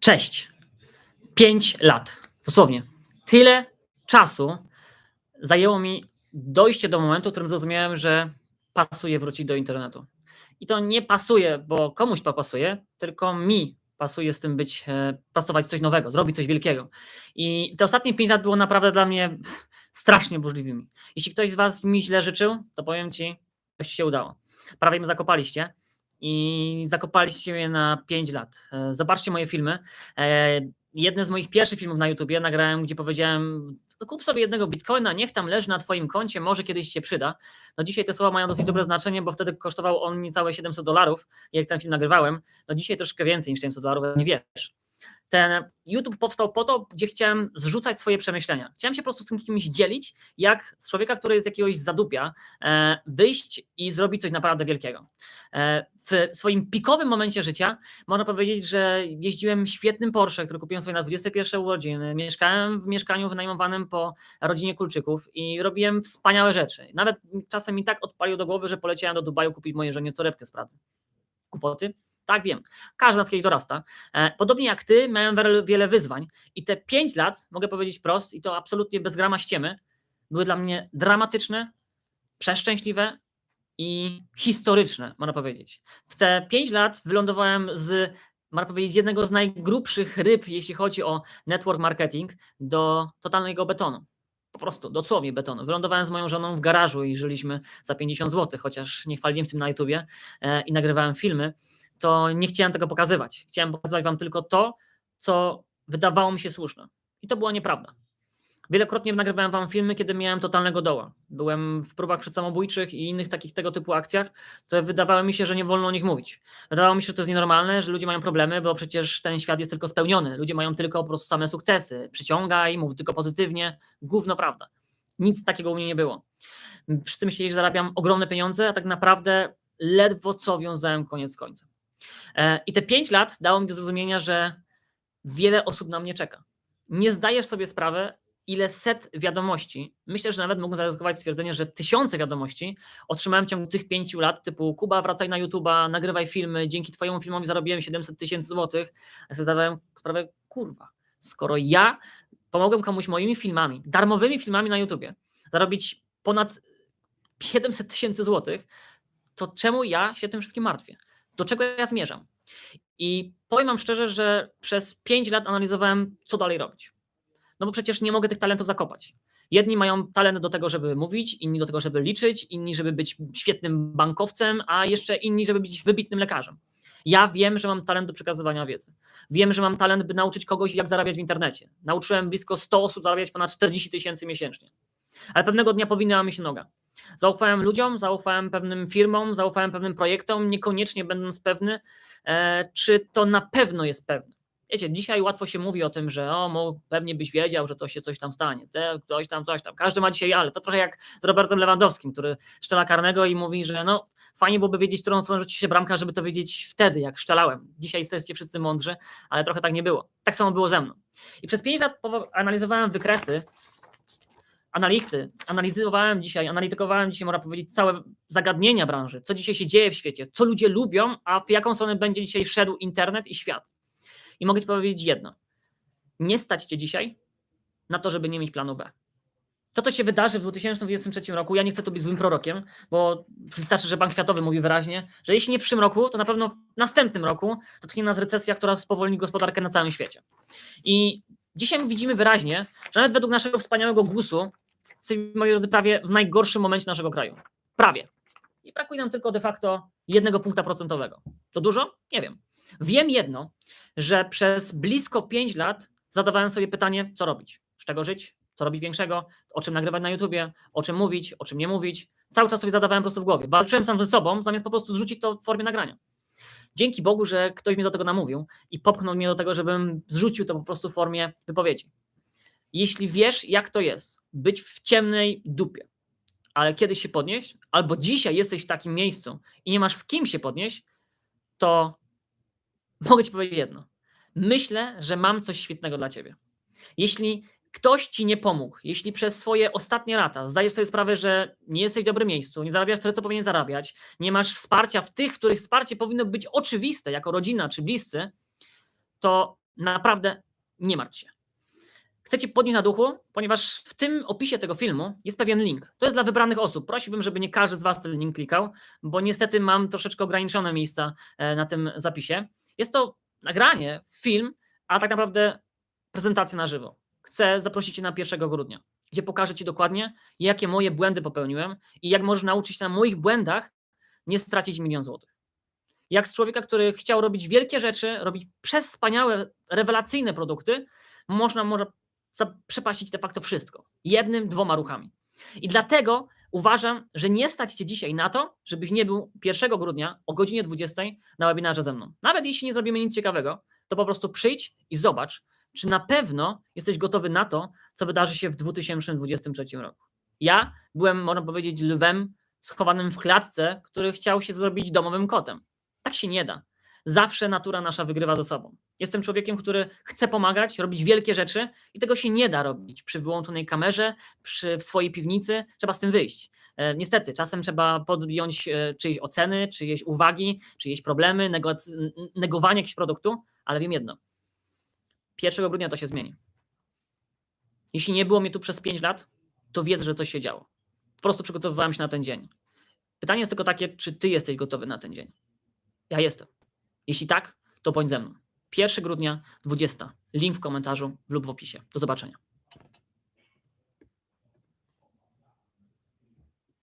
Cześć. Pięć lat. Dosłownie. Tyle czasu zajęło mi dojście do momentu, w którym zrozumiałem, że pasuje wrócić do internetu. I to nie pasuje, bo komuś to pasuje, tylko mi pasuje z tym być, e, pracować coś nowego, zrobić coś wielkiego. I te ostatnie pięć lat było naprawdę dla mnie strasznie burzliwymi. Jeśli ktoś z Was mi źle życzył, to powiem Ci, coś się udało. Prawie mnie zakopaliście i zakopaliście mnie na 5 lat. E, Zobaczcie moje filmy. E, Jedne z moich pierwszych filmów na YouTubie nagrałem, gdzie powiedziałem, kup sobie jednego bitcoina, niech tam leży na Twoim koncie, może kiedyś się przyda. No dzisiaj te słowa mają dosyć duże znaczenie, bo wtedy kosztował on niecałe 700 dolarów, jak ten film nagrywałem. No dzisiaj troszkę więcej niż 700 dolarów, nie wiesz. Ten YouTube powstał po to, gdzie chciałem zrzucać swoje przemyślenia. Chciałem się po prostu z kimś dzielić, jak z człowieka, który jest jakiegoś zadupia, e, wyjść i zrobić coś naprawdę wielkiego. E, w swoim pikowym momencie życia można powiedzieć, że jeździłem świetnym Porsche, który kupiłem sobie na 21 urodziny. Mieszkałem w mieszkaniu wynajmowanym po rodzinie Kulczyków i robiłem wspaniałe rzeczy. Nawet czasem mi tak odpalił do głowy, że poleciałem do Dubaju kupić mojej żonie torebkę z Prady. Kłopoty? Tak, wiem. Każdy z nas kiedyś dorasta. E, Podobnie jak ty, miałem wiele- wyzwań i te 5 lat, mogę powiedzieć prost i to absolutnie bez grama ściemy, były dla mnie dramatyczne, przeszczęśliwe i historyczne, można powiedzieć. W te 5 lat wylądowałem z, można powiedzieć, jednego z najgrubszych ryb, jeśli chodzi o network marketing, do totalnego betonu. Po prostu, dosłownie betonu. Wylądowałem z moją żoną w garażu i żyliśmy za 50 zł, chociaż nie chwaliłem w tym na YouTubie e, i nagrywałem filmy, to nie chciałem tego pokazywać. Chciałem pokazać wam tylko to, co wydawało mi się słuszne. I to była nieprawda. Wielokrotnie nagrywałem wam filmy, kiedy miałem totalnego doła. Byłem w próbach przedsamobójczych i innych takich tego typu akcjach, które wydawało mi się, że nie wolno o nich mówić. Wydawało mi się, że to jest nienormalne, że ludzie mają problemy, bo przecież ten świat jest tylko spełniony. Ludzie mają tylko po prostu same sukcesy. Przyciągaj, mów tylko pozytywnie. Gówno prawda. Nic takiego u mnie nie było. Wszyscy myśleli, że zarabiam ogromne pieniądze, a tak naprawdę ledwo co wiązałem koniec. E, I te pięć lat dało mi do zrozumienia, że wiele osób na mnie czeka. Nie zdajesz sobie sprawy, ile set wiadomości, myślę, że nawet mogę zaryzykować stwierdzenie, że tysiące wiadomości otrzymałem w ciągu tych pięciu lat, typu Kuba, wracaj na YouTube'a, nagrywaj filmy, dzięki twojemu filmowi zarobiłem 700 tysięcy złotych. Ja sobie zdawałem sprawę, kurwa, skoro ja pomogłem komuś moimi filmami, darmowymi filmami na YouTubie, zarobić ponad 700 tysięcy złotych, to czemu ja się tym wszystkim martwię? Do czego ja zmierzam? I powiem wam szczerze, że przez 5 lat analizowałem, co dalej robić. No bo przecież nie mogę tych talentów zakopać. Jedni mają talent do tego, żeby mówić, inni do tego, żeby liczyć, inni, żeby być świetnym bankowcem, a jeszcze inni, żeby być wybitnym lekarzem. Ja wiem, że mam talent do przekazywania wiedzy. Wiem, że mam talent, by nauczyć kogoś, jak zarabiać w internecie. Nauczyłem blisko 100 osób zarabiać ponad 40 tysięcy miesięcznie. Ale pewnego dnia powinna mi się noga. Zaufałem ludziom, zaufałem pewnym firmom, zaufałem pewnym projektom, niekoniecznie będąc pewny, e, czy to na pewno jest pewne. Wiecie, dzisiaj łatwo się mówi o tym, że o, pewnie byś wiedział, że to się coś tam stanie, te, ktoś tam, coś tam. Każdy ma dzisiaj ale. To trochę jak z Robertem Lewandowskim, który szczela karnego i mówi, że no fajnie byłoby wiedzieć, którą stronę rzuci się bramka, żeby to wiedzieć wtedy, jak szczelałem. Dzisiaj jesteście wszyscy mądrzy, ale trochę tak nie było. Tak samo było ze mną. I przez 5 lat analizowałem wykresy analityky, analizowałem dzisiaj, analitykowałem dzisiaj, można powiedzieć, całe zagadnienia branży, co dzisiaj się dzieje w świecie, co ludzie lubią, a w jaką stronę będzie dzisiaj szedł internet i świat. I mogę Ci powiedzieć jedno. Nie stać Cię dzisiaj na to, żeby nie mieć planu B. To, co się wydarzy w 2023 roku, ja nie chcę tu być złym prorokiem, bo wystarczy, że Bank Światowy mówi wyraźnie, że jeśli nie w przyszłym roku, to na pewno w następnym roku dotknie nas recesja, która spowolni gospodarkę na całym świecie. I dzisiaj widzimy wyraźnie, że nawet według naszego wspaniałego GUS-u jesteśmy, moi drodzy, prawie w najgorszym momencie naszego kraju. Prawie. I brakuje nam tylko de facto jednego punkta procentowego. To dużo? Nie wiem. Wiem jedno, że przez blisko 5 lat zadawałem sobie pytanie, co robić, z czego żyć, co robić większego, o czym nagrywać na YouTubie, o czym mówić, o czym nie mówić. Cały czas sobie zadawałem po prostu w głowie. Walczyłem sam ze sobą, zamiast po prostu zrzucić to w formie nagrania. Dzięki Bogu, że ktoś mnie do tego namówił i popchnął mnie do tego, żebym zrzucił to po prostu w formie wypowiedzi. Jeśli wiesz, jak to jest, być w ciemnej dupie, ale kiedyś się podnieść, albo dzisiaj jesteś w takim miejscu i nie masz z kim się podnieść, to mogę ci powiedzieć jedno. Myślę, że mam coś świetnego dla ciebie. Jeśli ktoś ci nie pomógł, jeśli przez swoje ostatnie lata zdajesz sobie sprawę, że nie jesteś w dobrym miejscu, nie zarabiasz tyle, co powinien zarabiać, nie masz wsparcia w tych, których wsparcie powinno być oczywiste, jako rodzina czy bliscy, to naprawdę nie martw się. Chcę Cię podnieść na duchu, ponieważ w tym opisie tego filmu jest pewien link. To jest dla wybranych osób. Prosiłbym, żeby nie każdy z Was ten link klikał, bo niestety mam troszeczkę ograniczone miejsca e, na tym zapisie. Jest to nagranie, film, a tak naprawdę prezentacja na żywo. Chcę zaprosić Cię na 1 grudnia, gdzie pokażę Ci dokładnie, jakie moje błędy popełniłem i jak możesz nauczyć się na moich błędach nie stracić milion złotych. Jak z człowieka, który chciał robić wielkie rzeczy, robić przespaniałe, rewelacyjne produkty, można może przepaścić de facto wszystko. Jednym, dwoma ruchami. I dlatego uważam, że nie stać Cię dzisiaj na to, żebyś nie był 1 grudnia o godzinie 20 na webinarze ze mną. Nawet jeśli nie zrobimy nic ciekawego, to po prostu przyjdź i zobacz, czy na pewno jesteś gotowy na to, co wydarzy się w 2023 roku. Ja byłem, można powiedzieć, lwem schowanym w klatce, który chciał się zrobić domowym kotem. Tak się nie da. Zawsze natura nasza wygrywa ze sobą. Jestem człowiekiem, który chce pomagać, robić wielkie rzeczy i tego się nie da robić przy wyłączonej kamerze, przy, w swojej piwnicy. Trzeba z tym wyjść. E, niestety, czasem trzeba podjąć e, czyjeś oceny, czyjeś uwagi, czyjeś problemy, negowanie jakiegoś produktu, ale wiem jedno. 1 grudnia to się zmieni. Jeśli nie było mnie tu przez 5 lat, to wiedz, że coś się działo. Po prostu przygotowywałem się na ten dzień. Pytanie jest tylko takie, czy ty jesteś gotowy na ten dzień? Ja jestem. Jeśli tak, to bądź ze mną. 1 grudnia, 20. Link w komentarzu lub w opisie. Do zobaczenia.